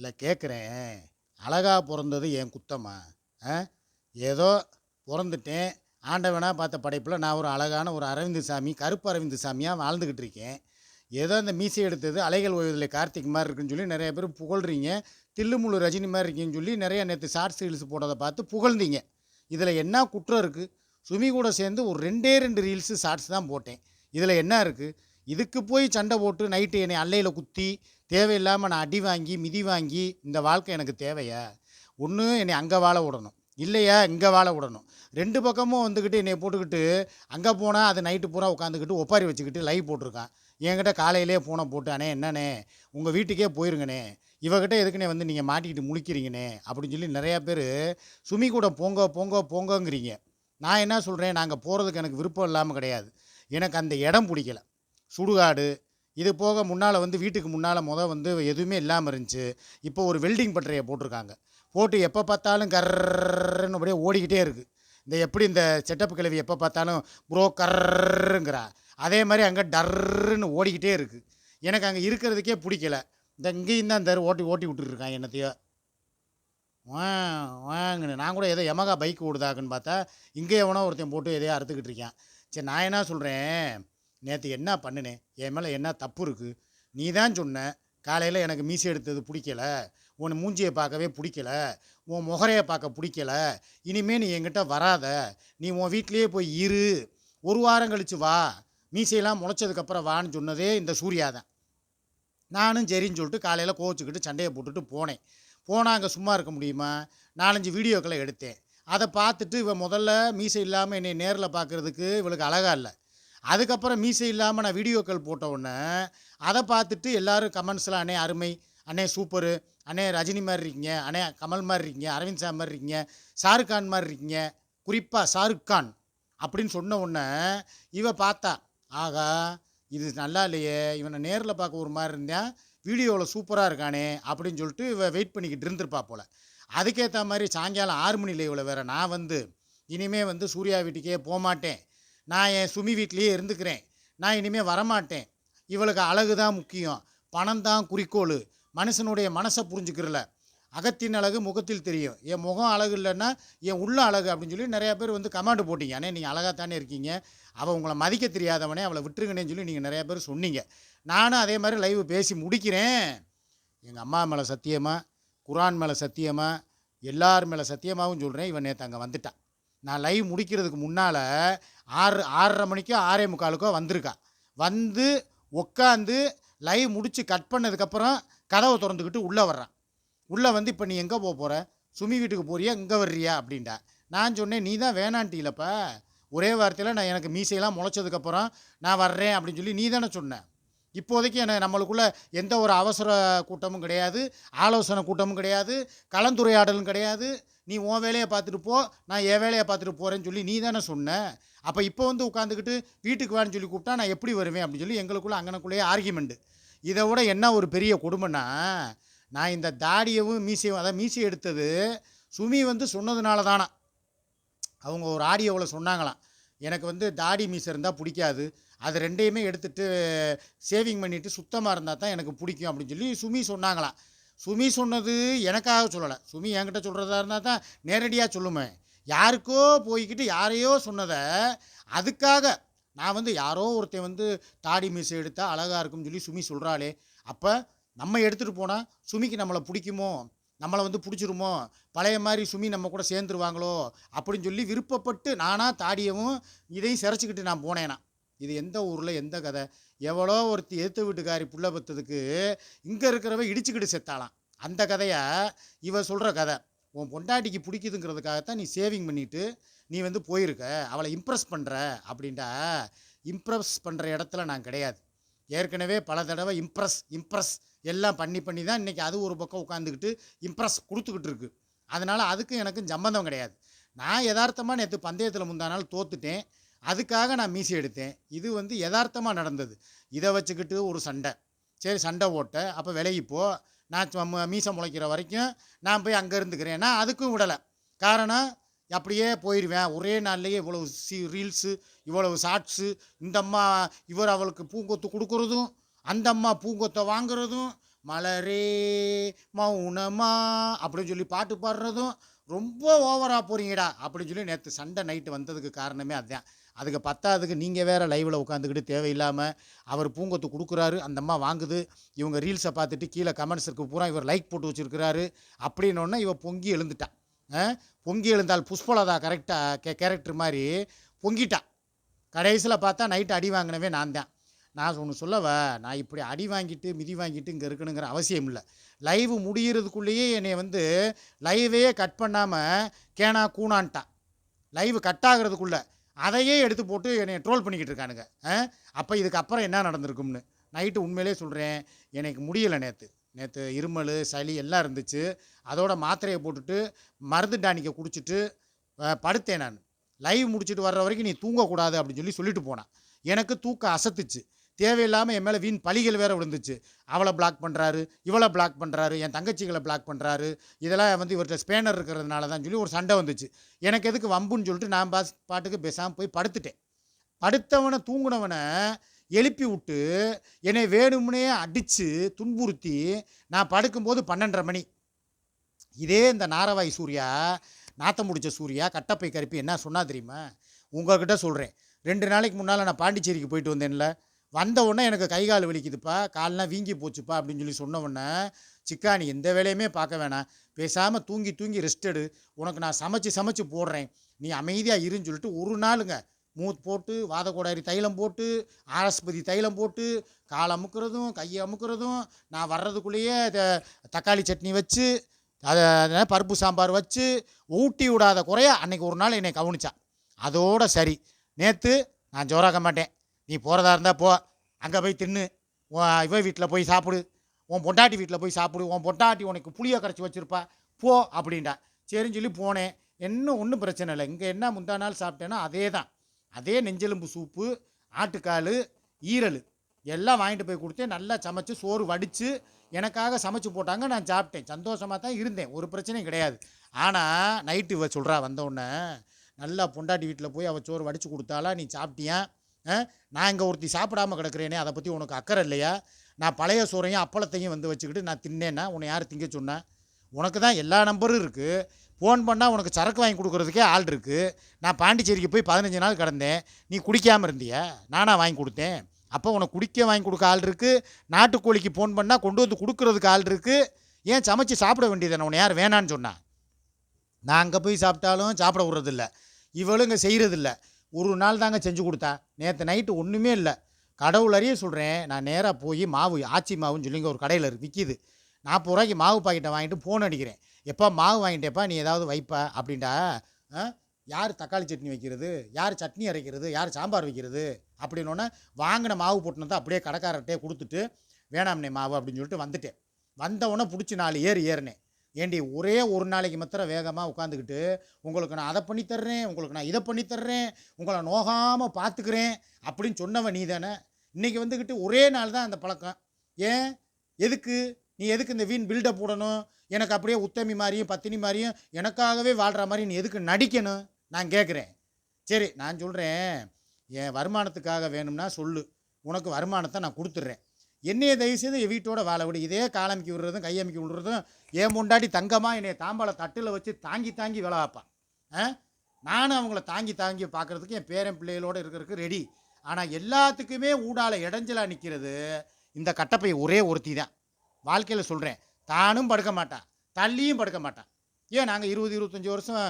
இல்லை கேட்குறேன். அழகா பிறந்தது என் குத்தமா? ஏதோ பிறந்துட்டேன். ஆண்டவனாக பார்த்த படைப்பில் நான் ஒரு அழகான ஒரு அரவிந்த் சாமி கருப்பு அரவிந்த் சாமியாக வாழ்ந்துக்கிட்டு இருக்கேன். ஏதோ அந்த மீசை எடுத்தது அலைகள் ஓய்வதில் கார்த்திக் மாதிரி இருக்குன்னு சொல்லி நிறைய பேர் புகழ்றீங்க. தில்லுமுழு ரஜினி மாதிரி இருக்கீங்கன்னு சொல்லி நிறைய நேற்று ஷார்ட்ஸ் ரீல்ஸ் போட்டதை பார்த்து புகழ்ந்தீங்க. இதில் என்ன குற்றம் இருக்குது சுமி கூட சேர்ந்து ஒரு ரெண்டே ரெண்டு ரீல்ஸு ஷார்ட்ஸ் தான் போட்டேன். இதில் என்ன இருக்குது இதுக்கு போய் சண்டை போட்டு நைட்டு என்னை அல்லையில் குத்தி தேவையில்லாமல் நான் அடி வாங்கி மிதி வாங்கி இந்த வாழ்க்கை எனக்கு தேவையா? ஒன்று என்னை அங்கே வாழ விடணும். இல்லையா? இங்கே வாழ விடணும். ரெண்டு பக்கமும் வந்துக்கிட்டு என்னை போட்டுக்கிட்டு அங்கே போனால் அது நைட்டு பூரா உட்காந்துக்கிட்டு ஒப்பாரி வச்சுக்கிட்டு லைவ் போட்டிருக்கான். என்கிட்ட காலையிலே ஃபோனை போட்டு அண்ணே என்னண்ணே? உங்கள் வீட்டுக்கே போயிருங்கண்ணே. இவகிட்ட எதுக்குனே வந்து நீங்கள் மாட்டிக்கிட்டு முழிக்கிறீங்கண்ணே? அப்படின்னு சொல்லி நிறையா பேர் சுமி கூட போங்க போங்க போங்கங்கிறீங்க. நான் என்ன சொல்கிறேன் நாங்கள் போகிறதுக்கு எனக்கு விருப்பம் இல்லாமல் கிடையாது. எனக்கு அந்த இடம் பிடிக்கல. சுடுகாடு இது போக முன்னால் வந்து வீட்டுக்கு முன்னால் முதல் வந்து எதுவுமே இல்லாமல் இருந்துச்சு. இப்போ ஒரு வெல்டிங் பட்டறையை போட்டிருக்காங்க. போட்டு எப்போ பார்த்தாலும் கர்ன்னு அப்படியே ஓடிக்கிட்டே இருக்குது இந்த எப்படி இந்த செட்டப் கிழவி எப்போ பார்த்தாலும் ப்ரோ கர்ங்கிறா அதே மாதிரி அங்கே டர்ன்னு ஓடிக்கிட்டே இருக்குது எனக்கு அங்கே இருக்கிறதுக்கே பிடிக்கல இந்த இங்கேயும் தான் இந்த ஓட்டி ஓட்டி விட்டுருக்கான் என்னத்தையோ வா வாங்கன்னு நான் கூட ஏதோ எமகா பைக் ஓடுதாக்குன்னு பார்த்தா இங்கே எவனோ ஒருத்தன் போட்டு எதையோ அறுத்துக்கிட்டு இருக்கேன் சரி நான் என்ன சொல்கிறேன் நேற்று என்ன பண்ணினேன் என் மேலே என்ன தப்பு இருக்குது நீ தான் சொன்ன காலையில் எனக்கு மீசை எடுத்தது பிடிக்கல. உன் மூஞ்சியை பார்க்கவே பிடிக்கல. உன் முகரையை பார்க்க பிடிக்கல. இனிமே நீ என்கிட்ட வராத. நீ உன் வீட்லேயே போய் இரு. ஒரு வாரம் கழித்து வா. மீசையெல்லாம் முளைச்சதுக்கப்புறம் வான்னு சொன்னதே இந்த சூர்யா தான் நானும் சரின்னு சொல்லிட்டு காலையில் கோவச்சிக்கிட்டு சண்டையை போட்டுட்டு போனேன். போனால் அங்கே சும்மா இருக்க முடியுமா? நாலஞ்சு வீடியோக்களை எடுத்தேன். அதை பார்த்துட்டு இவன் முதல்ல மீசை இல்லாமல் என்னை நேரில் பார்க்குறதுக்கு இவளுக்கு அழகாக இல்லை. அதுக்கப்புறம் மீசை இல்லாமல் நான் வீடியோக்கள் போட்ட உடனே அதை பார்த்துட்டு எல்லாரும் கமெண்ட்ஸில் அண்ணே அருமை அண்ணே சூப்பரு அண்ணே ரஜினி மாதிரி இருக்கீங்க அண்ணே கமல் மாதிரி இருக்கீங்க அரவிந்த் சார் மாதிரி இருக்கீங்க ஷாருக் கான் மாதிரி இருக்கீங்க குறிப்பாக ஷாருக் கான் அப்படின்னு சொன்ன உடனே இவ பார்த்தா ஆகா இது நல்லா இல்லையே இவனை நேரில் பார்க்க ஒரு மாதிரி இருந்தேன் வீடியோவில் சூப்பராக இருக்கானே அப்படின்னு சொல்லிட்டு இவ வெயிட் பண்ணிக்கிட்டு இருந்திருப்பா போல். அதுக்கேற்ற மாதிரி சாயங்காலம் ஆறு மணி லைவில் வேறு நான் வந்து இனிமே வந்து சூர்யா வீட்டுக்கே போக மாட்டேன் நான் என் சுமி வீட்லேயே இருந்துக்கிறேன். நான் இனிமேல் வரமாட்டேன். இவளுக்கு அழகு தான் முக்கியம். பணம் தான் குறிக்கோள். மனுஷனுடைய மனசை புரிஞ்சுக்கிறல. அகத்தின் அழகு முகத்தில் தெரியும். என் முகம் அழகு இல்லைன்னா என் உள்ள அழகு அப்படின்னு சொல்லி நிறையா பேர் வந்து கமாண்டு போட்டீங்க. அண்ணே நீங்கள் அழகாக தானே இருக்கீங்க. அவள் உங்களை மதிக்க தெரியாதவனே அவளை விட்டுருங்கண்ணேன்னு சொல்லி நீங்கள் நிறையா பேர் சொன்னீங்க. நானும் அதே மாதிரி லைவ் பேசி முடிக்கிறேன். எங்கள் அம்மா மேலே சத்தியமாக குரான் மேலே சத்தியமாக எல்லார் மேலே சத்தியமாகவும் சொல்கிறேன் இவன் நேற்று அங்கே வந்துட்டான் நான் லைவ் முடிக்கிறதுக்கு முன்னால் ஆறு ஆறரை மணிக்கோ ஆறே முக்காலுக்கோ வந்திருக்கா. வந்து உட்காந்து லைவ் முடித்து கட் பண்ணதுக்கப்புறம் கதவை திறந்துக்கிட்டு உள்ளே வர்றான் உள்ளே வந்து இப்போ நீ எங்கே போக போகிற சுமி வீட்டுக்கு போறியா? இங்கே வர்றியா? அப்படின்டா. நான் சொன்னேன் நீ தான் வேணான்ட்டிலப்பா ஒரே வார்த்தையில் நான் எனக்கு மீசையெல்லாம் முளைச்சதுக்கப்புறம் நான் வர்றேன் அப்படின்னு சொல்லி நீ தானே சொன்னேன் இப்போதைக்கு என்ன நம்மளுக்குள்ளே எந்த ஒரு அவசர கூட்டமும் கிடையாது. ஆலோசனை கூட்டமும் கிடையாது. கலந்துரையாடலும் கிடையாது. நீ உன் வேலையை பார்த்துட்டு போ நான் என் வேலையை பார்த்துட்டு போகிறேன்னு சொல்லி நீ தானே சொன்ன. அப்போ இப்போ வந்து உட்காந்துக்கிட்டு வீட்டுக்கு வான்னு சொல்லி கூப்பிட்டா நான் எப்படி வருவேன் அப்படின்னு சொல்லி எங்களுக்குள்ளே அங்கனக்குள்ளேயே ஆர்கியூமெண்ட்டு இதை விட என்ன ஒரு பெரிய கொடுமைன்னா நான் இந்த தாடியவும் மீசையும் அதாவது மீசை எடுத்தது சுமி வந்து சொன்னதுனால தானா. அவங்க ஒரு ஆடியோவில் சொன்னாங்களாம். எனக்கு வந்து தாடி மீசை இருந்தால் பிடிக்காது. அது ரெண்டையுமே எடுத்துட்டு சேவிங் பண்ணிவிட்டு சுத்தமாக இருந்தால் தான் எனக்கு பிடிக்கும் அப்படின்னு சொல்லி சுமி சொன்னாங்களாம். சுமி சொன்னது எனக்காக சொல்லலை. சுமி என்கிட்ட சொல்கிறதா இருந்தால் தான் நேரடியாக சொல்லுமே. யாருக்கோ போய்கிட்டு யாரையோ சொன்னதை அதுக்காக நான் வந்து யாரோ ஒருத்தன் வந்து தாடி மீசை எடுத்தால் அழகாக இருக்கும்னு சொல்லி சுமி சொல்கிறாளே அப்போ நம்ம எடுத்துகிட்டு போனால் சுமிக்கு நம்மளை பிடிக்குமோ? நம்மளை வந்து பிடிச்சிருமோ? பழைய மாதிரி சுமி நம்ம கூட சேர்ந்துருவாங்களோ? அப்படின்னு சொல்லி விருப்பப்பட்டு நானாக தாடியவும் இதையும் சிறச்சிக்கிட்டு நான் போனேனா. இது எந்த ஊரில் எந்த கதை? எவ்வளோ ஒருத்தி எதிர்த்து வீட்டுக்காரி புள்ள பத்ததுக்கு இங்கே இருக்கிறவ இடிச்சுக்கிட்டு செத்தாலாம் அந்த கதையை இவ சொல்கிற கதை உன் பொண்டாட்டிக்கு பிடிக்குதுங்கிறதுக்காகத்தான் நீ சேவிங் பண்ணிட்டு நீ வந்து போயிருக்க அவளை இம்ப்ரெஸ் பண்ணுற அப்படின்டா இம்ப்ரெஸ் பண்ணுற இடத்துல நான் கிடையாது. ஏற்கனவே பல தடவை இம்ப்ரெஸ் இம்ப்ரெஸ் எல்லாம் பண்ணி பண்ணி தான் இன்றைக்கி அது ஒரு பக்கம் உட்காந்துக்கிட்டு இம்ப்ரெஸ் கொடுத்துக்கிட்டு இருக்கு. அதனால் அதுக்கும் எனக்கும் சம்மந்தம் கிடையாது. நான் யதார்த்தமாக நேற்று பந்தயத்தில் முந்தா நாள் தோத்துட்டேன். அதுக்காக நான் மீசி எடுத்தேன். இது வந்து யதார்த்தமாக நடந்தது. இதை வச்சுக்கிட்டு ஒரு சண்டை. சரி சண்டை ஓட்ட அப்போ விலகிப்போ நான் சும்மா மீசை முளைக்கிற வரைக்கும் நான் போய் அங்கே இருந்துக்கிறேன். நான் அதுக்கும் விடலை. காரணம் அப்படியே போயிடுவேன் ஒரே நாள்லேயே இவ்வளவு சி ரீல்ஸு இவ்வளவு ஷார்ட்ஸு இந்த அம்மா இவர் அவளுக்கு பூங்கொத்து கொடுக்குறதும் அந்த அம்மா பூங்கொத்தை வாங்குறதும் மலரே மௌனமா அப்படின்னு சொல்லி பாட்டு பாடுறதும் ரொம்ப ஓவராக போகிறீங்கடா அப்படின்னு சொல்லி நேற்று சண்டை நைட்டு வந்ததுக்கு காரணமே அதுதான் அதுக்கு பத்தாதுக்கு நீங்கள் வேறு லைவில் உட்காந்துக்கிட்டு தேவையில்லாமல் அவர் பூங்கொத்து கொடுக்குறாரு அந்த அம்மா வாங்குது இவங்க ரீல்ஸை பார்த்துட்டு கீழே கமெண்ட்ஸ் இருக்கு பூரா இவர் லைக் போட்டு வச்சுருக்கிறாரு அப்படின்னோடனே இவ பொங்கி எழுந்துட்டா. ஆ? பொங்கி எழுந்தால் புஷ்பலதா கரெக்டாக கே கேரக்டர் மாதிரி பொங்கிட்டான் கடைசியில் பார்த்தா நைட்டு அடி வாங்கினவே நான் தான். நான் ஒன்று சொல்லவா? நான் இப்படி அடி வாங்கிட்டு மிதி வாங்கிட்டு இங்கே இருக்கணுங்கிற அவசியம் இல்லை. லைவ் முடிகிறதுக்குள்ளேயே என்னை வந்து லைவே கட் பண்ணாமல் கேனா கூணான்ட்டான் லைவ் கட் ஆகிறதுக்குள்ளே அதையே எடுத்து போட்டு என்னை ட்ரோல் பண்ணிக்கிட்டு இருக்கானுங்க அப்போ இதுக்கப்புறம் என்ன நடந்திருக்கும்னு? நைட்டு உண்மையிலே சொல்கிறேன் எனக்கு முடியலை நேற்று நேற்று இருமல் சளி எல்லாம் இருந்துச்சு. அதோட மாத்திரையை போட்டுட்டு மருந்து டானிக்கை குடிச்சிட்டு படுத்தேன் நான். லைவ் முடிச்சுட்டு வர்ற வரைக்கும் நீ தூங்கக்கூடாது அப்படின்னு சொல்லி சொல்லிட்டு போனான். எனக்கு தூக்கம் அசத்துச்சு. தேவையில்லாமல் என் மேலே வீண் பழிகள் வேற விழுந்துச்சு. அவளை பிளாக் பண்ணுறாரு இவளை பிளாக் பண்ணுறாரு என் தங்கச்சிகளை பிளாக் பண்ணுறாரு இதெல்லாம் வந்து இவர்கிட்ட ஸ்பேனர் இருக்கிறதுனால தான் சொல்லி ஒரு சண்டை வந்துச்சு. எனக்கு எதுக்கு வம்புன்னு சொல்லிட்டு நான் பாஸ் பாட்டுக்கு பேசாமல் போய் படுத்துட்டேன். படுத்தவனை தூங்குனவனை எழுப்பி விட்டு என்னை வேணும்னே அடித்து துன்புறுத்தி நான் படுக்கும்போது பன்னெண்டரை மணி. இதே இந்த நாரவாய் சூர்யா நாத்தம் முடிச்ச சூர்யா கட்டப்பை கருப்பி என்ன சொன்னால் தெரியுமா? உங்கள்கிட்ட சொல்கிறேன் ரெண்டு நாளைக்கு முன்னால் நான் பாண்டிச்சேரிக்கு போயிட்டு வந்தேன்ல. வந்த உடனே எனக்கு கை கால் வலிக்குதுப்பா கால்லாம் வீங்கி போச்சுப்பா அப்படின்னு சொல்லி சொன்ன உடனே சிக்கா நீ எந்த வேலையுமே பார்க்க வேணாம். பேசாமல் தூங்கி தூங்கி ரெஸ்ட் எடு. உனக்கு நான் சமைச்சு சமைச்சு போடுறேன். நீ அமைதியாக இருன்னு சொல்லிட்டு ஒரு நாளுங்க. மூத் போட்டு வாதக்கோடாரி தைலம் போட்டு ஆரஸ்பதி தைலம் போட்டு கால் அமுக்கிறதும் கையை அமுக்கிறதும் நான் வர்றதுக்குள்ளேயே த- தக்காளி சட்னி வச்சு அதை பருப்பு சாம்பார் வச்சு ஊட்டி விடாத குறைய அன்னைக்கு ஒரு நாள் என்னை கவனிச்சா. அதோட சரி. நேற்று நான் ஜோராக மாட்டேன் நீ போகிறதா இருந்தால் போ. அங்கே போய் தின்னு. உன் இவ வீட்டில் போய் சாப்பிடு. உன் பொண்டாட்டி வீட்டில் போய் சாப்பிடு. உன் பொண்டாட்டி உனக்கு புளியை கரைச்சி வச்சிருப்பா. போ அப்படின்டா. சரின்னு சொல்லி போனேன். இன்னும் ஒன்றும் பிரச்சனை இல்லை. இங்கே என்ன முந்தா நாள் சாப்பிட்டேன்னா அதே தான் அதே நெஞ்செலும்பு சூப்பு ஆட்டுக்கால் ஈரல். எல்லாம் வாங்கிட்டு போய் கொடுத்தேன் நல்லா சமைச்சு சோறு வடித்து எனக்காக சமைச்சு போட்டாங்க. நான் சாப்பிட்டேன். சந்தோஷமாக தான் இருந்தேன். ஒரு பிரச்சனையும் கிடையாது. ஆனால் நைட்டு இவ சொல்கிறா வந்தவுடனே நல்லா பொண்டாட்டி வீட்டில் போய் அவள் சோறு வடித்து கொடுத்தாலாம் நீ சாப்பிட்டியா? நான் இங்கே ஒருத்தி சாப்பிடாம கிடக்குறேனே அதை பற்றி உனக்கு அக்கறை இல்லையா? நான் பழைய சோறையும் அப்பளத்தையும் வந்து வச்சுக்கிட்டு நான் தின்னேன்னா உன்னை யார் திங்க சொன்னேன் உனக்கு தான் எல்லா நம்பரும் இருக்குது ஃபோன் பண்ணால் உனக்கு சரக்கு வாங்கி கொடுக்குறதுக்கே ஆள் இருக்குது நான் பாண்டிச்சேரிக்கு போய் பதினஞ்சு நாள் கிடந்தேன். நீ குடிக்காமல் இருந்தியா? நானாக வாங்கி கொடுத்தேன். அப்போ உனக்கு குடிக்க வாங்கி கொடுக்க ஆள் இருக்குது நாட்டுக்கோழிக்கு ஃபோன் பண்ணால் கொண்டு வந்து கொடுக்குறதுக்கு ஆள் இருக்குது ஏன் சமைச்சு சாப்பிட வேண்டியதானே உன்னை யார் வேணான்னு சொன்னான் நான் அங்கே போய் சாப்பிட்டாலும் சாப்பிட விட்றதில்ல. இவளும் இங்கே செய்கிறதில்ல ஒரு நாள் தாங்க செஞ்சு கொடுத்தா. நேற்று நைட்டு ஒன்றுமே இல்லை. கடவுள் அறிய சொல்கிறேன் நான் நேராக போய் மாவு ஆச்சி மாவுன்னு சொல்லிங்க ஒரு கடையில் விற்கிது நாற்பது ரூபாய்க்கு மாவு பாக்கெட்டை வாங்கிட்டு ஃபோன் அடிக்கிறேன். எப்போ மாவு வாங்கிட்டேப்பா நீ ஏதாவது வைப்பா அப்படின்டா. ஆ? யார் தக்காளி சட்னி வைக்கிறது? யார் சட்னி அரைக்கிறது? யார் சாம்பார் வைக்கிறது? அப்படின்னோடனே வாங்கின மாவு போட்டுனதை அப்படியே கடைக்காரர்கிட்டே கொடுத்துட்டு வேணாம்னே மாவு அப்படின்னு சொல்லிட்டு வந்துட்டேன். வந்தவொடனே பிடிச்சி நாலு ஏறு ஏறினேன். ஏண்டி ஒரே ஒரு நாளைக்கு மாத்திரம் வேகமாக உட்காந்துக்கிட்டு உங்களுக்கு நான் அதை பண்ணி தர்றேன் உங்களுக்கு நான் இதை பண்ணி தர்றேன் உங்களை நோகாமல் பார்த்துக்கிறேன் அப்படின்னு சொன்னவன் நீ தானே இன்றைக்கி வந்துக்கிட்டு ஒரே நாள் தான் அந்த பழக்கம். ஏன்? எதுக்கு? நீ எதுக்கு இந்த வீண் பில்டப் போடணும்? எனக்கு அப்படியே உத்தமி மாதிரியும் பத்தினி மாதிரியும் எனக்காகவே வாழ்கிற மாதிரி நீ எதுக்கு நடிக்கணும்? நான் கேட்குறேன் சரி நான் சொல்கிறேன் என் வருமானத்துக்காக வேணும்னா சொல்லு. உனக்கு வருமானத்தை நான் கொடுத்துட்றேன். என்னைய தயவுசெய்து என் வீட்டோட வாழ விடு. இதே காலமிக்கி விடுறதும் கையமிக்கி விடுறதும் ஏன் முண்டாடி தங்கமாக என்னை தாம்பாளை தட்டில் வச்சு தாங்கி தாங்கி வேலை வைப்பான் ஆ? நானும் அவங்கள தாங்கி தாங்கி பார்க்குறதுக்கு என் பேரன் பிள்ளைகளோடு இருக்கிறதுக்கு ரெடி ஆனால் எல்லாத்துக்குமே ஊடால இடைஞ்சலாக நிற்கிறது இந்த கட்டப்பை ஒரே ஒருத்தி தான். வாழ்க்கையில் சொல்கிறேன் தானும் படுக்க மாட்டான் தள்ளியும் படுக்க மாட்டான் ஏன் நாங்கள் இருபது இருபத்தஞ்சி வருஷம்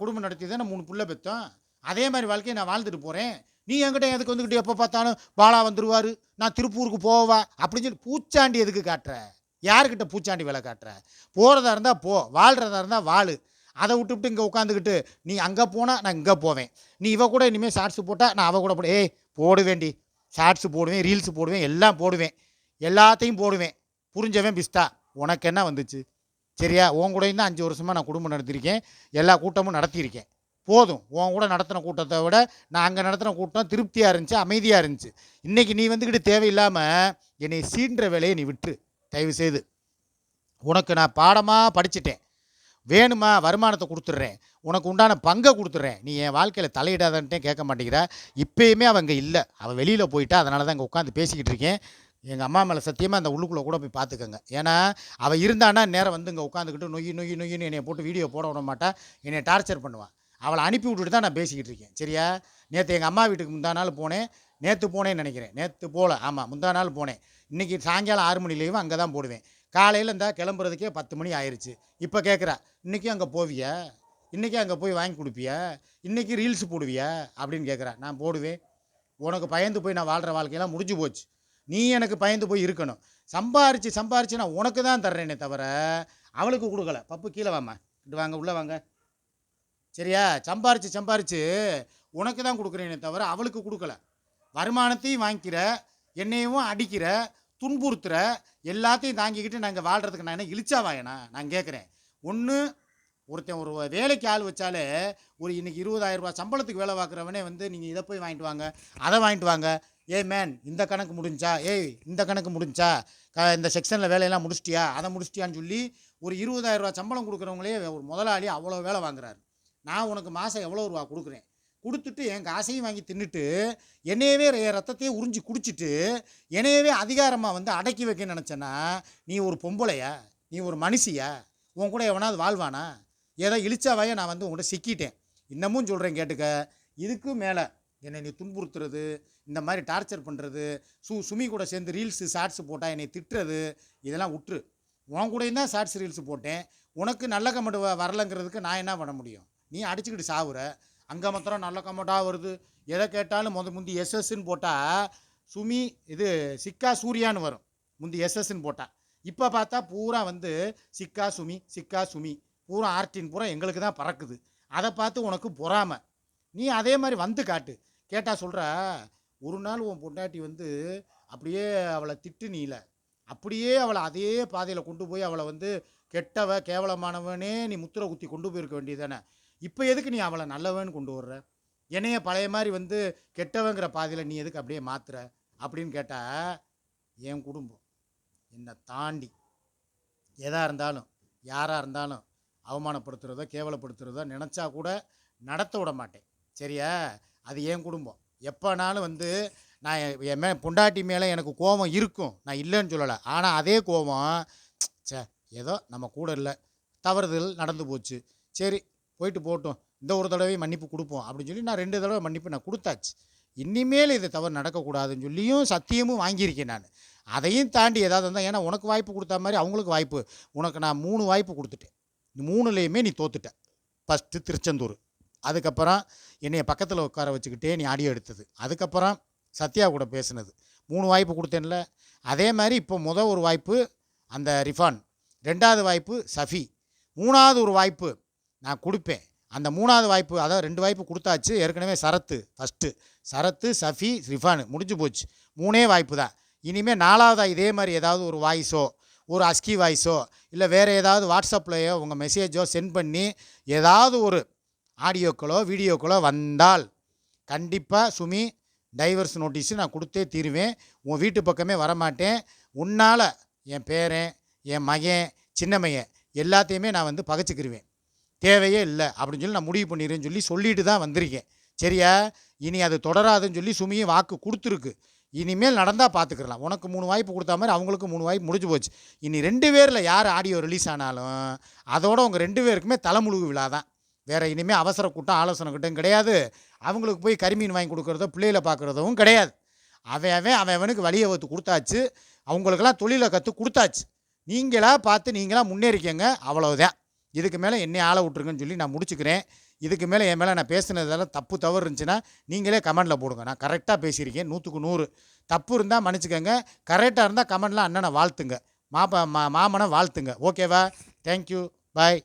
குடும்பம் நடத்தி தானே மூணு புள்ள பெற்றோம் அதே மாதிரி வாழ்க்கையை நான் வாழ்ந்துட்டு போகிறேன் நீ என்கிட்ட எதுக்கு வந்துக்கிட்டு எப்போ பார்த்தாலும் பாலா வந்துடுவார் நான் திருப்பூருக்கு போவா அப்படின்னு சொல்லி பூச்சாண்டி எதுக்கு காட்டுற? யாருக்கிட்ட பூச்சாண்டி வேலை காட்டுற? போகிறதா இருந்தால் போ வாழ்கிறதா இருந்தால் வாழு. அதை விட்டுவிட்டு இங்கே உட்காந்துக்கிட்டு நீ அங்கே போனால் நான் இங்கே போவேன். நீ இவ கூட இனிமேல் ஷார்ட்ஸ் போட்டால் நான் அவ கூட போட ஏய் போடுவேண்டி ஷார்ட்ஸ் போடுவேன் ரீல்ஸ் போடுவேன் எல்லாம் போடுவேன். எல்லாத்தையும் போடுவேன். புரிஞ்சவன் பிஸ்தா. உனக்கு என்ன வந்துச்சு? சரியா? உன் கூடயும் தான் அஞ்சு வருஷமாக நான் குடும்பம் நடத்தியிருக்கேன். எல்லா கூட்டமும் நடத்தியிருக்கேன். போதும். உன் கூட நடத்தின கூட்டத்தை விட நான் அங்கே நடத்தின கூட்டம் திருப்தியாக இருந்துச்சு அமைதியாக இருந்துச்சு. இன்றைக்கி நீ வந்துக்கிட்டு தேவையில்லாமல் என்னை சீன்ற வேலையை நீ விட்டுரு. தயவு செய்து உனக்கு நான் பாடமாக படிச்சிட்டேன். வேணுமா வருமானத்தை கொடுத்துட்றேன். உனக்கு உண்டான பங்கை கொடுத்துட்றேன். நீ என் வாழ்க்கையில் தலையிடாதன்ட்டே கேட்க மாட்டேங்கிற. இப்பயுமே அவங்க இல்லை. அவள் வெளியில் போயிட்டா அதனால தான் இங்கே உட்காந்து பேசிக்கிட்டு இருக்கேன். எங்கள் அம்மா மேலே சத்தியமாக அந்த உள்ளுக்குள்ளே கூட போய் பார்த்துக்கோங்க. ஏன்னா அவள் இருந்தானா நேரம் வந்து இங்கே உட்காந்துக்கிட்டு நொய் நொய் நொய்னு என்னை போட்டு வீடியோ போட விட மாட்டா. என்னை டார்ச்சர் பண்ணுவான் அவளை அனுப்பி விட்டுட்டு தான் நான் பேசிக்கிட்டு இருக்கேன். சரியா? நேற்று எங்கள் அம்மா வீட்டுக்கு முந்தா நாள் போனேன். நேற்று போனேன்னு நினைக்கிறேன். நேற்று போகல ஆமாம் முந்தா நாள் போனேன். இன்றைக்கி சாயங்காலம் ஆறு மணி லீவு அங்கே தான் போடுவேன். காலையில் இந்த கிளம்புறதுக்கே பத்து மணி ஆயிடுச்சு இப்போ கேட்குறா இன்றைக்கும் அங்கே போவியா? இன்றைக்கி அங்கே போய் வாங்கி கொடுப்பியா? இன்றைக்கி ரீல்ஸ் போடுவியா? அப்படின்னு கேட்குறா நான் போடுவேன். உனக்கு பயந்து போய் நான் வாழ்கிற வாழ்க்கையெல்லாம் முடிஞ்சு போச்சு. நீ எனக்கு பயந்து போய் இருக்கணும். சம்பாரிச்சு சம்பாரிச்சு நான் உனக்கு தான் தர்றேனே தவிர அவளுக்கு கொடுக்கல. பப்பு கீழே வாம்மா. இட்டு வாங்க உள்ளே வாங்க. சரியா? சம்பாரிச்சு சம்பாரிச்சு உனக்கு தான் கொடுக்குறேனே தவிர அவளுக்கு கொடுக்கல. வருமானத்தையும் வாங்கிக்கிற என்னையும் அடிக்கிற துன்புறுத்துகிற எல்லாத்தையும் தாங்கிக்கிட்டு நாங்கள் வாழ்கிறதுக்கு நான் என்ன இழிச்சா வாயனா? நான் கேட்குறேன் ஒன்று ஒருத்தன் ஒரு வேலைக்கு ஆள் வச்சாலே ஒரு இன்றைக்கி இருபதாயிரம் சம்பளத்துக்கு வேலை பார்க்குறவனே வந்து நீங்கள் இதை போய் வாங்கிட்டு வாங்க அதை வாங்கிட்டு வாங்க. ஏய் மேன் இந்த கணக்கு முடிஞ்சா? ஏய் இந்த கணக்கு முடிஞ்சா? க இந்த செக்ஷனில் வேலையெல்லாம் முடிச்சிட்டியா? அதை முடிச்சிட்டியான்னு சொல்லி ஒரு இருபதாயிரம் ரூபா சம்பளம் கொடுக்குறவங்களே ஒரு முதலாளி அவ்வளோ வேலை வாங்குறாரு. நான் உனக்கு மாதம் எவ்வளோ ரூபா கொடுக்குறேன்? கொடுத்துட்டு என் காசையும் வாங்கி தின்னுட்டு என்னையவே ரத்தத்தையே உறிஞ்சி குடிச்சிட்டு என்னையவே அதிகாரமாக வந்து அடக்கி வைக்க நினச்சேன்னா நீ ஒரு பொம்பளையா? நீ ஒரு மனுஷியா? உன் கூட எவனாவது வாழ்வானா? ஏதோ இழிச்சாவாயே நான் வந்து உங்கள்கிட்ட சிக்கிட்டேன். இன்னமும் சொல்கிறேன் கேட்டுக்க. இதுக்கு மேலே என்னை நீ துன்புறுத்துறது இந்த மாதிரி டார்ச்சர் பண்ணுறது சு சுமி கூட சேர்ந்து ரீல்ஸு ஷார்ட்ஸ் போட்டால் என்னை திட்டுறது இதெல்லாம் விட்டுரு உன் கூடயும் தான் ஷார்ட்ஸ் ரீல்ஸ் போட்டேன். உனக்கு நல்ல கமெண்ட் வ வரலங்கிறதுக்கு நான் என்ன பண்ண முடியும்? நீ அடிச்சுக்கிட்டு சாவுற. அங்கே மாத்திரம் நல்ல கமெண்ட்டாக வருது. எதை கேட்டாலும் முத முந்தி எஸ்எஸ்ன்னு போட்டால் சுமி இது சிக்கா சூர்யான்னு வரும். முந்தி எஸ்எஸ்ன்னு போட்டால் இப்போ பார்த்தா பூரா வந்து சிக்கா சுமி சிக்கா சுமி. பூரா ஆர்டின் பூரா எங்களுக்கு தான் பறக்குது. அதை பார்த்து உனக்கு பொறாம. நீ அதே மாதிரி வந்து காட்டு. கேட்டால் சொல்கிற ஒரு நாள் உன் பொண்டாட்டி வந்து அப்படியே அவளை திட்டு நீல. அப்படியே அவளை அதே பாதையில் கொண்டு போய் அவளை வந்து கெட்டவ கேவலமானவனே நீ முத்திரை குத்தி கொண்டு போயிருக்க வேண்டியதானே இப்போ எதுக்கு நீ அவளை நல்லவன்னு கொண்டு வர்ற என்னைய பழைய மாதிரி வந்து கெட்டவங்கிற பாதையில் நீ எதுக்கு அப்படியே மாத்துற? அப்படின்னு கேட்டால் என் குடும்பம் என்னை தாண்டி எதாக இருந்தாலும் யாராக இருந்தாலும் அவமானப்படுத்துகிறதோ கேவலப்படுத்துகிறதோ நினச்சா கூட நடத்த விட மாட்டேன். சரியா? அது என் குடும்பம். எப்போனாலும் வந்து நான் என் மே பொண்டாட்டி மேலே எனக்கு கோபம் இருக்கும். நான் இல்லைன்னு சொல்லலை. ஆனால் அதே கோபம் சே ஏதோ நம்ம கூட இல்லை. தவறுதல் நடந்து போச்சு. சரி போயிட்டு போட்டோம். இந்த ஒரு தடவை மன்னிப்பு கொடுப்போம். அப்படின்னு சொல்லி நான் ரெண்டு தடவை மன்னிப்பு நான் கொடுத்தாச்சு. இனிமேல் இது தவறு நடக்கக்கூடாதுன்னு சொல்லியும் சத்தியமும் வாங்கியிருக்கேன் நான். அதையும் தாண்டி ஏதாவது இருந்தால் ஏன்னா உனக்கு வாய்ப்பு கொடுத்த மாதிரி அவங்களுக்கு வாய்ப்பு. உனக்கு நான் மூணு வாய்ப்பு கொடுத்துட்டேன். இந்த மூணுலேயுமே நீ தோத்துட்ட. ஃபஸ்ட்டு திருச்செந்தூர். அதுக்கப்புறம் என்னைய பக்கத்தில் உட்கார வச்சுக்கிட்டே நீ ஆடியோ எடுத்தது. அதுக்கப்புறம் சத்யா கூட பேசுனது. மூணு வாய்ப்பு கொடுத்தேன்ல. அதே மாதிரி இப்போ முத ஒரு வாய்ப்பு அந்த ரிஃபான். ரெண்டாவது வாய்ப்பு சஃபி. மூணாவது ஒரு வாய்ப்பு நான் கொடுப்பேன். அந்த மூணாவது வாய்ப்பு அதாவது ரெண்டு வாய்ப்பு கொடுத்தாச்சு. ஏற்கனவே சரத்து ஃபஸ்ட்டு சரத்து சஃபி ரிஃபான். முடிஞ்சு போச்சு. மூணே வாய்ப்பு தான். இனிமேல் நாலாவதாக இதே மாதிரி ஏதாவது ஒரு வாய்ஸோ ஒரு அஸ்கி வாய்ஸோ இல்லை வேறு ஏதாவது வாட்ஸ்அப்லையோ உங்கள் மெசேஜோ சென்ட் பண்ணி ஏதாவது ஒரு ஆடியோக்களோ வீடியோக்களோ வந்தால் கண்டிப்பாக சுமி டைவர்ஸ் நோட்டீஸு நான் கொடுத்தே தீருவேன். உன் வீட்டு பக்கமே வரமாட்டேன். உன்னால் என் பேரன் என் மகன் சின்ன மையன் எல்லாத்தையுமே நான் வந்து பகைச்சிக்கிருவேன். தேவையே இல்லை அப்படின்னு சொல்லி நான் முடிவு பண்ணிடுறேன்னு சொல்லி சொல்லிட்டு தான் வந்திருக்கேன். சரியா? இனி அது தொடராதுன்னு சொல்லி சுமியும் வாக்கு கொடுத்துருக்கு. இனிமேல் நடந்தால் பார்த்துக்கலாம் உனக்கு மூணு வாய்ப்பு கொடுத்த மாதிரி அவங்களுக்கு மூணு வாய்ப்பு முடிஞ்சு போச்சு. இனி ரெண்டு பேரில் யார் ஆடியோ ரிலீஸ் ஆனாலும் அதோட உங்கள் ரெண்டு பேருக்குமே தலைமுழுகு விழா தான். வேறு இனிமேல் அவசர கூட்டம் ஆலோசனை கூட்டம் கிடையாது. அவங்களுக்கு போய் கரிமீன் வாங்கி கொடுக்குறதோ பிள்ளைகளை பார்க்குறதும் கிடையாது. அவன் அவன் அவன் அவனுக்கு வழியை வத்து கொடுத்தாச்சு. அவங்களுக்கெல்லாம் தொழிலை கற்று கொடுத்தாச்சு. நீங்களாக பார்த்து நீங்களாக முன்னேறிக்கங்க. அவ்வளவுதான். இதுக்கு மேலே என்னை ஆள விட்ருங்கன்னு சொல்லி நான் முடிச்சுக்கிறேன். இதுக்கு மேலே என் மேலே நான் பேசுனதெல்லாம் தப்பு தவறு இருந்துச்சுன்னா நீங்களே கமெண்டில் போடுங்க. நான் கரெக்டாக பேசியிருக்கேன். நூற்றுக்கு நூறு. தப்பு இருந்தால் மன்னிச்சுக்கோங்க. கரெக்டாக இருந்தால் கமெண்டில் அண்ணனை வாழ்த்துங்க. மாப்பா மா மாமனை வாழ்த்துங்க. ஓகேவா தேங்க்யூ பாய்